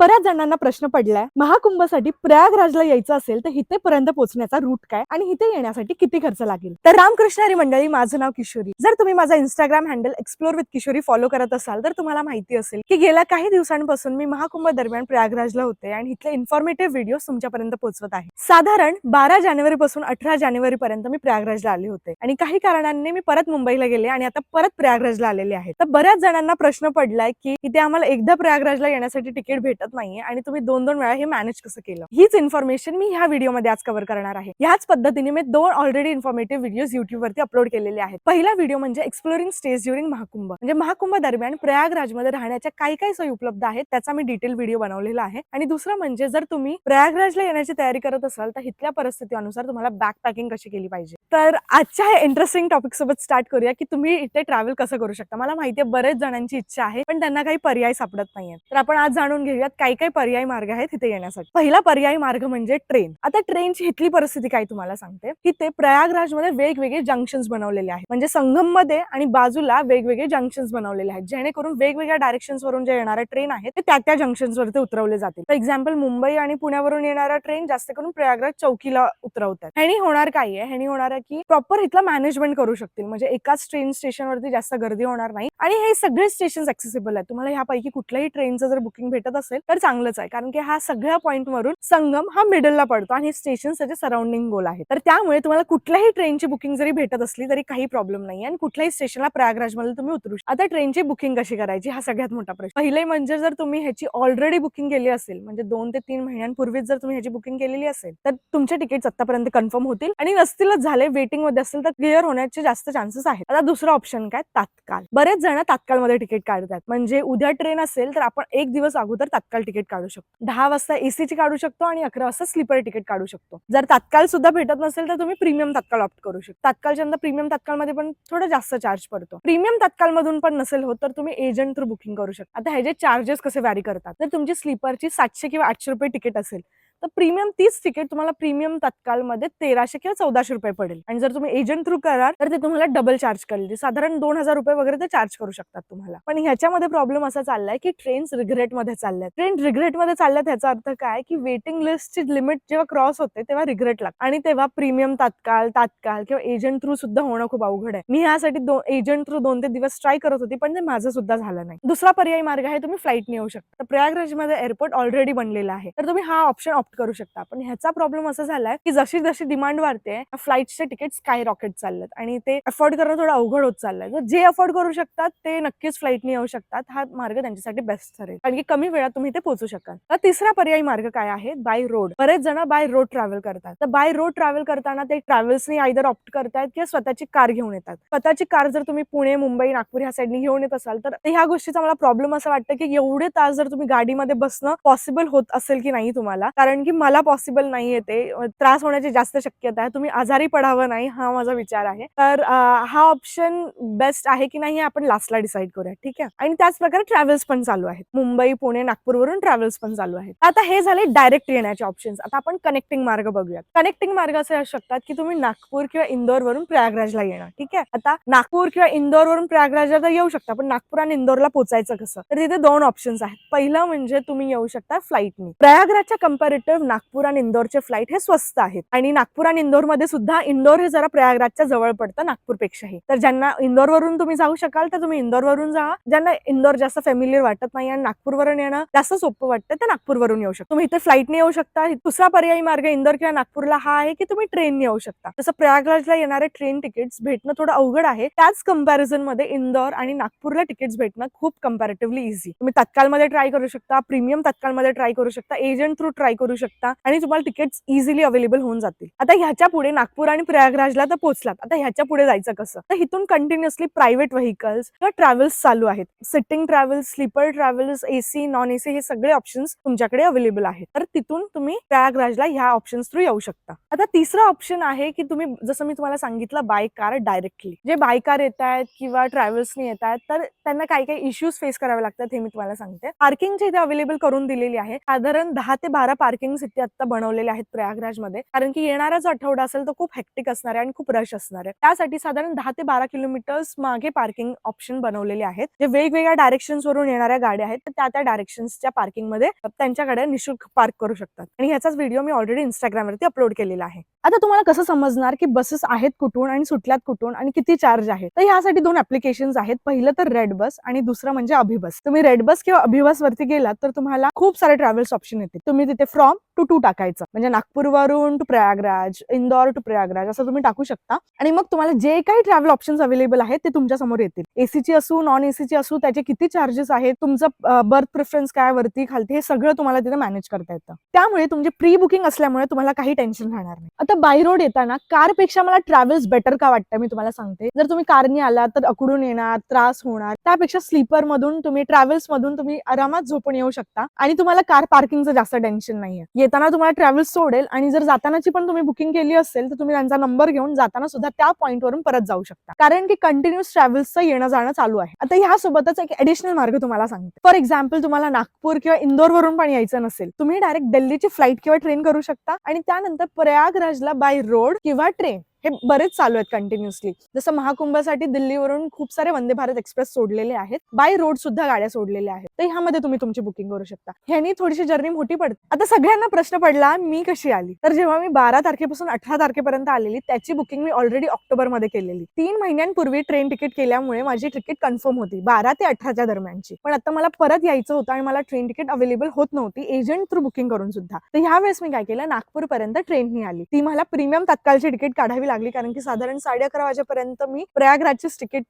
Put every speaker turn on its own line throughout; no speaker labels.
बऱ्याच जणांना प्रश्न पडलाय महाकुंभसाठी प्रयागराजला यायचं असेल तर इथेपर्यंत पोहोचण्याचा रूट काय? आणि इथे येण्यासाठी किती खर्च लागेल? तर रामकृष्ण हरी मंडळी माझं नाव किशोरी. जर तुम्ही माझा Instagram handle explore with Kishori follow करत असाल तर तुम्हाला माहिती असेल की गेल्या काही दिवसांपासून मी महाकुंभ दरम्यान प्रयागराजला होते आणि इथले इन्फॉर्मेटिव्ह व्हिडिओ तुमच्यापर्यंत पोहोचवत आहे. साधारण बारा जानेवारी पासून अठरा जानेवारी पर्यंत मी प्रयागराजला आले होते आणि काही कारणांनी मी परत मुंबईला गेले आणि आता परत प्रयागराजला आलेले आहे. तर बऱ्याच जणांना प्रश्न पडलाय की इथे आम्हाला एकदा प्रयागराजला येण्यासाठी तिकीट भेटत नाहीये आणि तुम्ही दोन दोन वेळा हे मॅनेज कसं केलं? हीच इन्फॉर्मेशन मी ह्या व्हिडिओमध्ये आज कव्हर करणार आहे. ह्याच पद्धतीने मी दोन ऑलरेडी इन्फॉर्मेटिव्ह व्हिडिओज युट्यूब वरती अपलोड केलेले आहेत. पहिला व्हिडिओ म्हणजे एक्सप्लोरिंग स्टेज ड्युरिंग महाकुंभ म्हणजे महाकुंभ दरम्यान प्रयागराजमध्ये राहण्याच्या काही काही सोयी उपलब्ध आहेत त्याचा मी डिटेल व्हिडिओ बनवलेला आहे. आणि दुसरं म्हणजे जर तुम्ही प्रयागराजला येण्याची तयारी करत असाल तर इथल्या परिस्थितीनुसार तुम्हाला बॅक पॅकिंग कशी केली पाहिजे? तर आजच्या इंटरेस्टिंग टॉपिक सोबत स्टार्ट करूया की तुम्ही इथे ट्रॅव्हल कसं करू शकता? मला माहितीये बरेच जणांची इच्छा आहे पण त्यांना काही पर्याय सापडत नाहीये तर आपण आज जाणून घेऊयात काही काही पर्यायी मार्ग आहेत तिथे येण्यासाठी. पहिला पर्यायी मार्ग म्हणजे ट्रेन. आता ट्रेनची इथली परिस्थिती काय तुम्हाला सांगते? की ते प्रयागराजमध्ये वेगवेगळे जंक्शन्स बनवलेले आहेत. म्हणजे संगममध्ये आणि बाजूला वेगवेगळे जंक्शन्स बनवलेले आहेत. जेणेकरून वेगवेगळ्या डायरेक्शन्स वरून जे येणारे ट्रेन आहेत ते त्या त्या जंक्शन्स वरती उतरवले जातील. फॉर एक्झाम्पल मुंबई आणि पुण्यावरून येणारा ट्रेन जास्त करून प्रयागराज चौकीला उतरवतात. ह्यानी होणार काय आहे? ह्यानी होणार आहे की प्रॉपर इथलं मॅनेजमेंट करू शकतील. म्हणजे एकाच ट्रेन स्टेशनवरती जास्त गर्दी होणार नाही. आणि हे सगळे स्टेशन ऍक्सेसिबल आहेत. तुम्हाला ह्यापैकी कुठल्याही ट्रेनचं जर बुकिंग भेटत असेल तर चांगलंच आहे. कारण की हा सगळ्या पॉईंटवरून संगम हा मिडलला पडतो आणि स्टेशन त्याचे सराउंडिंग गोल आहे तर त्यामुळे तुम्हाला कुठल्याही ट्रेनची बुकिंग जरी भेटत असली तरी काही प्रॉब्लेम नाही आणि कुठल्याही स्टेशनला प्रयागराजमध्ये तुम्ही उतरू शकता. आता ट्रेनची बुकिंग कशी करायची? हा सगळ्यात मोठा प्रश्न. पहिले म्हणजे जर तुम्ही ह्याची ऑलरेडी बुकिंग केली असेल म्हणजे दोन ते तीन महिन्यांपूर्वीच जर तुम्ही ह्याची बुकिंग केलेली असेल तर तुमचे तिकीट आतापर्यंत कन्फर्म होतील आणि नसतीलच झाले वेटिंगमध्ये असेल तर क्लिअर होण्याचे जास्त चान्सेस आहेत. आता दुसरा ऑप्शन काय? तात्काळ. बरेच जण तात्काळमध्ये तिकीट काढतात. म्हणजे उद्या ट्रेन असेल तर आपण एक दिवस अगोदर तात्काळ तिकीट काढू शकतो. दहा वाजता एसीची काढू शकतो आणि अकरा वाजता स्लीपर तिकीट काढू शकतो. जर तात्काळ सुद्धा भेटत नसेल तर तुम्ही प्रीमियम तात्काळ ऑप्ट करू शकता. तात्काळच्या प्रीमियम तात्काळमध्ये पण थोडं जास्त चार्ज पडतो. प्रीमियम तात्काळ मधून पण नसेल होत तर तुम्ही एजंट थ्रू बुकिंग करू शकता. आता ह्याचे चार्जेस कसे व्हॅरी करतात. तर तुमची स्लीपरची सातशे किंवा आठशे रुपये तिकीट असेल तर प्रीमियम तीच तिकीट तुम्हाला प्रीमियम तत्कालमध्ये तेराशे किंवा चौदाशे रुपये पडेल. आणि जर तुम्ही एजंट थ्रू कराल तर ते तुम्हाला डबल चार्ज करेल. म्हणजे साधारण दोन हजार रुपये वगैरे ते चार्ज करू शकतात तुम्हाला. पण ह्याच्यामध्ये प्रॉब्लेम असा चाललाय की ट्रेन्स रिग्रेटमध्ये चालल्यात. ट्रेन रिग्रेटमध्ये चालल्यात ह्याचा अर्थ काय? की वेटिंग लिस्टची लिमिट जेव्हा क्रॉस होते तेव्हा रिग्रेट लागते. आणि तेव्हा प्रीमियम तात्काळ तात्काळ किंवा एजंट थ्रू सुद्धा होणं खूप अवघड आहे. मी यासाठी एजंट थ्रू दोन ते दिवस ट्राय करत होती पण ते माझं सुद्धा झालं नाही. दुसरा पर्यायी मार्ग आहे तुम्ही फ्लाईटने येऊ शकता. प्रयागराजमध्ये एअरपोर्ट ऑलरेडी बनलेला आहे. तर तुम्ही हा ऑप्शन ऑप्ट करू शकता. पण ह्याचा प्रॉब्लेम असा झालाय की जशी जशी डिमांड वाढते फ्लाईटचे तिकीट स्काय रॉकेट चाललेत आणि ते अफोर्ड करणं थोडं अवघड होत चाललंय. तर जे अफोर्ड करू शकतात ते नक्कीच फ्लाईटने येऊ शकतात. हा मार्ग त्यांच्यासाठी बेस्ट ठरेल. कारण की कमी वेळात तुम्ही ते पोहोचू शकाल. तर तिसरा पर्यायी मार्ग काय आहे? बाय रोड बरेच जण बाय रोड ट्रॅव्हल करतात. तर बाय रोड ट्रॅव्हल करताना ते ट्रॅव्हल्सने आयदर ऑप्ट करतात किंवा स्वतःची कार घेऊन येतात. स्वतःची कार जर तुम्ही पुणे मुंबई नागपूर ह्या साईडनी घेऊन येत असाल तर ह्या गोष्टीचा मला प्रॉब्लेम असं वाटतं की एवढे तास जर तुम्ही गाडीमध्ये बसणं पॉसिबल होत असेल की नाही तुम्हाला? कारण कारण की मला पॉसिबल नाहीये ते. त्रास होण्याची जास्त शक्यता आहे. तुम्ही आजारी पडावं नाही हा माझा विचार आहे. तर हा ऑप्शन बेस्ट आहे की नाही हे आपण लास्टला डिसाईड करूया ठीक आहे? आणि त्याच प्रकारे ट्रॅव्हल्स पण चालू आहेत. मुंबई पुणे नागपूर वरून ट्रॅव्हल्स पण चालू आहेत. आता हे झाले डायरेक्ट येण्याचे ऑप्शन्स आता आपण कनेक्टिंग मार्ग बघूयात. कनेक्टिंग मार्ग असे असू शकतात की तुम्ही नागपूर किंवा इंदोर वरून प्रयागराजला येणार ठीक आहे? आता नागपूर किंवा इंदोर वरून प्रयागराजला तर येऊ शकता पण नागपूर आणि इंदोरला पोहोचायचं कसं? तर तिथे दोन ऑप्शन्स आहेत. पहिलं म्हणजे तुम्ही येऊ शकता फ्लाईटनी प्रयागराजच्या कम्पॅरेटिव्ह नागपूर आणि इंदोरचे फ्लाईट हे स्वस्त आहेत. आणि नागपूर आणि इंदोरमध्ये सुद्धा इंदोर हे जरा प्रयागराजच्या जवळ पडतं नागपूरपेक्षाही. तर ज्यांना इंदोर वरून तुम्ही जाऊ शकाल तर तुम्ही इंदोर वरून जा. ज्यांना इंदोर जास्त फॅमिलीर वाटत नाही आणि नागपूरवरून येणं जास्त सोपं वाटतं तर नागपूरवरून येऊ शकता. तुम्ही इथे फ्लाईटने येऊ शकता. दुसरा पर्यायी मार्ग इंदोर किंवा नागपूरला हा आहे की तुम्ही ट्रेनने येऊ शकता. जसं प्रयागराजला येणारे ट्रेन तिकीट्स भेटणं थोडं अवघड आहे. त्याच कंपॅरिझनमध्ये इंदोर आणि नागपूरला तिकीट्स भेटणं खूप कम्पॅरेटिव्हली इझी तुम्ही तत्कालमध्ये ट्राय करू शकता प्रीमियम तत्कालमध्ये ट्राय करू शकता एजंट थ्रू ट्राय करू शकता आणि तुम्हाला तिकीट्स इझिली अवेलेबल होऊन जातील. आता ह्याच्या पुढे नागपूर आणि प्रयागराजला तर पोहोचलात. आता ह्याच्या पुढे जायचं कसं? तर इथून कंटिन्युअसली प्रायव्हेट व्हेकल्स किंवा ट्रॅव्हल्स चालू आहेत. Sitting travels sleeper travels AC non AC हे सगळे ऑप्शन्स तुमच्याकडे अवेलेबल आहेत. तर तिथून तुम्ही प्रयागराजला ह्या ऑप्शन्स थ्रू येऊ शकता. आता तिसरा ऑप्शन आहे की तुम्ही जसं मी तुम्हाला सांगितलं बाय कार डायरेक्टली जे बाय कार येत आहेत किंवा ट्रॅव्हल्सनी येत आहेत तर त्यांना काही काही इश्यूज फेस करावे लागतात हे मी तुम्हाला सांगते. पार्किंगची इथे अवेलेबल करून दिलेली आहे साधारण दहा ते बारा पार्किंग पार्किंग इथे आता बनवलेल्या आहेत प्रयागराजमध्ये. कारण की येणारा जो आठवडा असेल तो खूप हेक्टिक असणार आहे आणि खूप रश असणार आहे. त्यासाठी साधारण दहा ते बारा किलोमीटर्स मागे पार्किंग ऑप्शन बनवलेले आहेत. जे वेगवेगळ्या डायरेक्शन्स वरून येणाऱ्या गाड्या आहेत तर त्या त्या डायरेक्शन्सच्या पार्किंगमध्ये त्यांच्याकडे निशुल्क पार्क करू शकतात. आणि ह्याचाच व्हिडिओ मी ऑलरेडी इंस्टाग्रामवरती अपलोड केलेला आहे. आता तुम्हाला कसं समजणार की बसेस आहेत कुठून आणि सुटल्यात कुठून आणि किती चार्ज आहे तर ह्यासाठी दोन ऍप्लिकेशन्स आहेत. पहिलं तर रेड बस आणि दुसरं म्हणजे अभिबस तुम्ही रेड बस किंवा अभिबस वरती गेलात तर तुम्हाला खूप सारे ट्रॅव्हल्स ऑप्शन येतील. तुम्ही तिथे फ्रॉम टू टू टाकायचं. म्हणजे नागपूरवरून टू प्रयागराज इंदौर टू प्रयागराज असं तुम्ही टाकू शकता. आणि मग तुम्हाला जे काही ट्रॅव्हल ऑप्शन्स अवेलेबल आहेत ते तुमच्यासमोर येतील. एसीची असू नॉन एसीची असू त्याचे किती चार्जेस आहेत तुमचं बर्थ प्रेफरन्स काय वरती खालती हे सगळं तुम्हाला तिथे मॅनेज करता येतं. त्यामुळे तुमची प्री बुकिंग असल्यामुळे तुम्हाला काही टेन्शन राहणार नाही. आता बाय रोड येताना कारपेक्षा मला ट्रॅव्हल्स बेटर का वाटतं मी तुम्हाला सांगते. जर तुम्ही कारनी आला तर अकडून येणार त्रास होणार. त्यापेक्षा स्लीपर मधून तुम्ही ट्रॅव्हल्स मधून तुम्ही आरामात झोपून येऊ शकता. आणि तुम्हाला कार पार्किंगचं जास्त टेन्शन नाहीये. येताना तुम्हाला ट्रॅव्हल्स सोडेल आणि जर जातानाची पण तुम्ही बुकिंग केली असेल तर तुम्ही त्यांचा नंबर घेऊन जाताना सुद्धा त्या पॉईंटवरून परत जाऊ शकता. कारण की कंटिन्युअस ट्रॅव्हल्सचं येणं जाणं चालू आहे. आता ह्यासोबतच एक ऍडिशनल मार्ग तुम्हाला सांगते. फॉर एक्झाम्पल तुम्हाला नागपूर किंवा इंदोर वरून पण यायचं नसेल तुम्ही डायरेक्ट दिल्लीची फ्लाईट किंवा ट्रेन करू शकता आणि त्यानंतर प्रयागराजला बाय रोड किंवा ट्रेन हे बरेच चालू आहेत कंटिन्युअसली जसं महाकुंभासाठी दिल्लीवरून खूप सारे वंदे भारत एक्सप्रेस सोडलेले आहेत. बाय रोड सुद्धा गाड्या सोडलेल्या आहेत. तर ह्यामध्ये तुम्ही तुमची बुकिंग करू शकता. ह्यानी थोडीशी जर्नी मोठी पडते आता सगळ्यांना प्रश्न पडला मी कशी आली? तर जेव्हा मी बारा तारखेपासून अठरा तारखेपर्यंत आलेली त्याची बुकिंग मी ऑलरेडी ऑक्टोबरमध्ये केलेली. तीन महिन्यांपूर्वी ट्रेन तिकीट केल्यामुळे माझी तिकीट कन्फर्म होती बारा ते अठराच्या दरम्यानची. पण आता मला परत यायचं होतं आणि मला ट्रेन तिकीट अवेलेबल होत नव्हती एजंट थ्रू बुकिंग करून सुद्धा. तर ह्या वेळेस मी काय केलं नागपूरपर्यंत ट्रेननी आली. ती मला प्रीमियम तत्कालची तिकीट काढावी लागली कारण की साधारण साडे अकरा वाजेपर्यंत मी प्रयागराजचीच तिकीट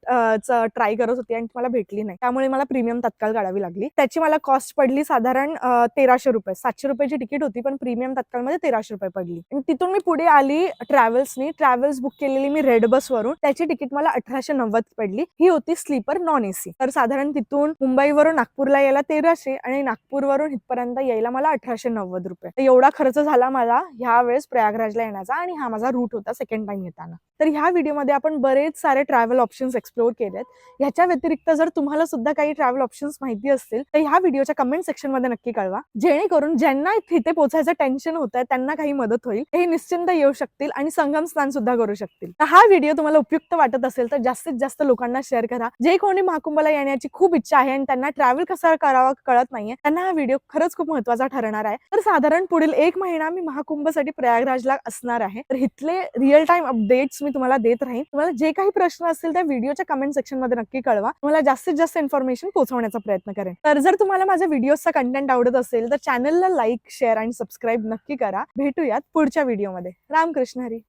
ट्राय करत होती आणि मला भेटली नाही. त्यामुळे मला प्रीमियम तत्काळ काढावी लागली. त्याची मला कॉस्ट पडली साधारण तेराशे रुपये. सातशे रुपयाची तिकीट होती पण प्रीमियम तत्काळमध्ये तेराशे रुपये पडली. आणि तिथून मी पुढे आली ट्रॅव्हल्सनी. ट्रॅव्हल्स बुक केलेली मी रेड बस वरून त्याची तिकीट मला अठराशे नव्वद पडली. ही होती स्लीपर नॉन एसी तर साधारण तिथून मुंबईवरून नागपूरला यायला तेराशे आणि नागपूरवरून इथपर्यंत यायला मला अठराशे नव्वद रुपये. तर एवढा खर्च झाला मला ह्या वेळेस प्रयागराजला येण्याचा आणि हा माझा रूट होता सेकंड टाइम येताना तर ह्या व्हिडिओमध्ये आपण बरेच सारे ट्रॅव्हल ऑप्शन्स एक्सप्लोर केलेत. ह्याच्या व्यतिरिक्त जर तुम्हाला सुद्धा काही ट्रॅव्हल ऑप्शन्स माहिती असतील तर ह्या व्हिडिओच्या कमेंट सेक्शनमध्ये नक्की कळवा. जेणेकरून ज्यांना तिथे पोहोचायचं टेन्शन होत आहे त्यांना काही मदत होईल. हे निश्चिंत येऊ शकतील आणि संगम स्नान सुद्धा करू शकतील. तर हा व्हिडिओ तुम्हाला उपयुक्त वाटत असेल तर जास्तीत जास्त लोकांना शेअर करा. जे कोणी महाकुंभला येण्याची खूप इच्छा आहे आणि त्यांना ट्रॅव्हल कसा करावा कळत नाहीये त्यांना हा व्हिडिओ खरंच खूप महत्त्वाचा ठरणार आहे. तर साधारण पुढील एक महिना मी महाकुंभसाठी प्रयागराजला असणार आहे. तर इथले रिअल टाइम अपडेट्स मी तुम्हाला देत राहीन. तुम्हाला जे काही प्रश्न असतील त्या व्हिडिओच्या कमेंट सेक्शनमध्ये नक्की कळवा. तुम्हाला जास्तीत जास्त इन्फॉर्मेशन पोहोचवण्याचा प्रयत्न करेन. तर जर तुम्हाला माझ्या व्हिडिओचा कंटेंट आवडत असेल तर चॅनलला लाईक शेअर आणि सबस्क्राईब नक्की करा. भेटूयात पुढच्या व्हिडिओमध्ये रामकृष्ण हरी.